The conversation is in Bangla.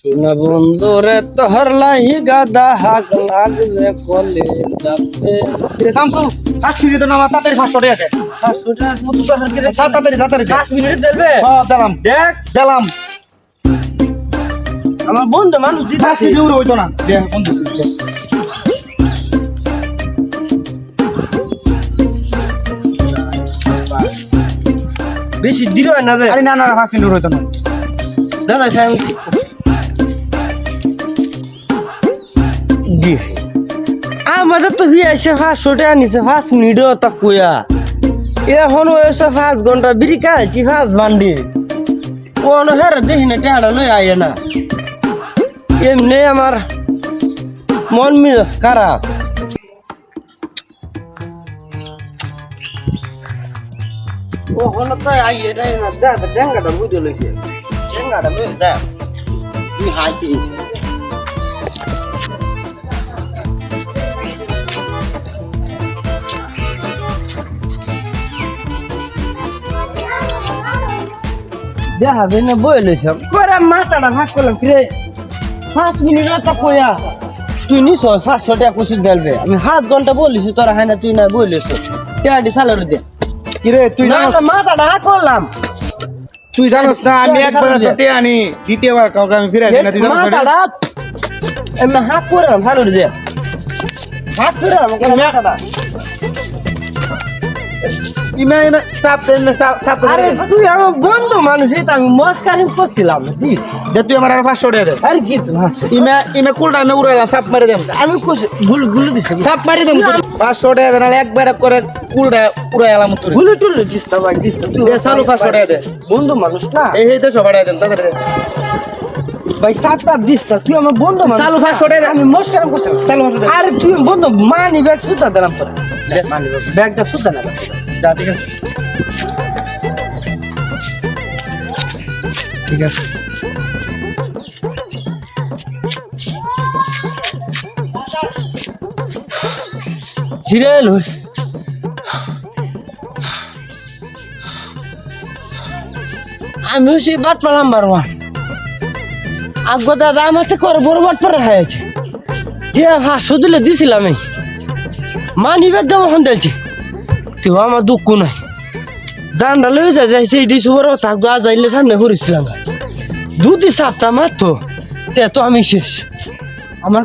সোনা বন্ধু রে তোহর লাহি গাদা হাক লাগছে কলে যাচ্ছে রে শামসু পাঁচ মিনিট নামা তাড়াতাড়ি পাঁচশো টাকা দে। পাঁচশোটা মতো তো হারকে রে তাড়াতাড়ি তাড়াতাড়ি দে। পাঁচ মিনিট দেবে? হ্যাঁ দিলাম। দেখ। দিলাম। আমার বন্ধু মানুষ পাঁচ দিতাছে মিনিট হইতো না। দে দে। বেশি দিল না যে। আরে না না পাঁচ মিনিট হইতো না। দাদা সাহেব। জি। আমাদের তো বিয়ে এসে পাঁচশো টাকা নিছে পাঁচ মিনিটও তা কুয়া। এখন এসে পাঁচ ঘণ্টা বিড়ি খাইছি পাঁচ বান্ডি। কোন হের দেখি না টাকা লই আয় না। এমনি আমার মন মিজাজ খারাপ। ওখানে তো আইয়ে না দা জাঙ্গাটা বুঝে লইছে। জাঙ্গাটা লই দা তুই হাই দিয়েছে দেখা যায় না বই লইছ পরে মাথাটা ভাগ করলাম ফিরে পাঁচ মিনিট তো কয়া তুই নিছ পাঁচশো টাকা কুচি ডালবে আমি সাত ঘণ্টা বলিস তোরা হয় না তুই না বলিস কেডি সালার দে কিরে তুই মাথাটা হাত করলাম তুই জানোস না আমি একবার জানোস আনি দ্বিতীয়বার কাউকে আমি ফিরে দিই না তুই জানোস না? হাত করলাম সালার দে। হাত করলাম মাথাটা। ইমে ইমে চাপ দে ইমে চাপ চাপ দে। আরে তুই আমার বন্ধু মানুষ এটা আমি মস্কারি করছিলাম? দে তুই আমার আর পাঁচশো টাকা দে। আরে কি ইমে ইমে কুলটা আমি উড়াইলাম চাপ মারি দেম। আমি ভুল ভুল দিছি? চাপ মারি তুই। পাঁচশো টাকা দে নাহলে একবার করে কুলটা উড়াইলাম তুই ভুল টুল দিস তো ভাই দিস তুই দে চালু পাঁচশো টাকা দে। বন্ধু মানুষ না। এই দেশো দেন তাদের ভাই চারটা দিস তো তুই আমার বন্ধু চালু পাঁচশো টাকা দে। আমি মস্কারি চালু পাঁচশো টাকা আরে তুই বন্ধু মানি ব্যাগ সুতা দিলাম তোরা। মানি ব্যাগটা সুতা না যা ঠিক আছে। ঠিক আছে। জিরে লই আমি সেই বাট পেলাম বারবার আগো দাদা আমার তো করে বড় বাট পরে হয়েছে। হ্যাঁ হ্যাঁ দিলে দিছিলাম এই নিবে ব্যাগটা হন দিয়েছে তুই আমার দুঃখ নাই। জানটা লয়ে যা, যাই সেই ডিস উপরে থাকতো আজ আইলে সামনে ঘুরেছিলাম দুটি সাতটা মাত্র, তে তো আমি শেষ। আমার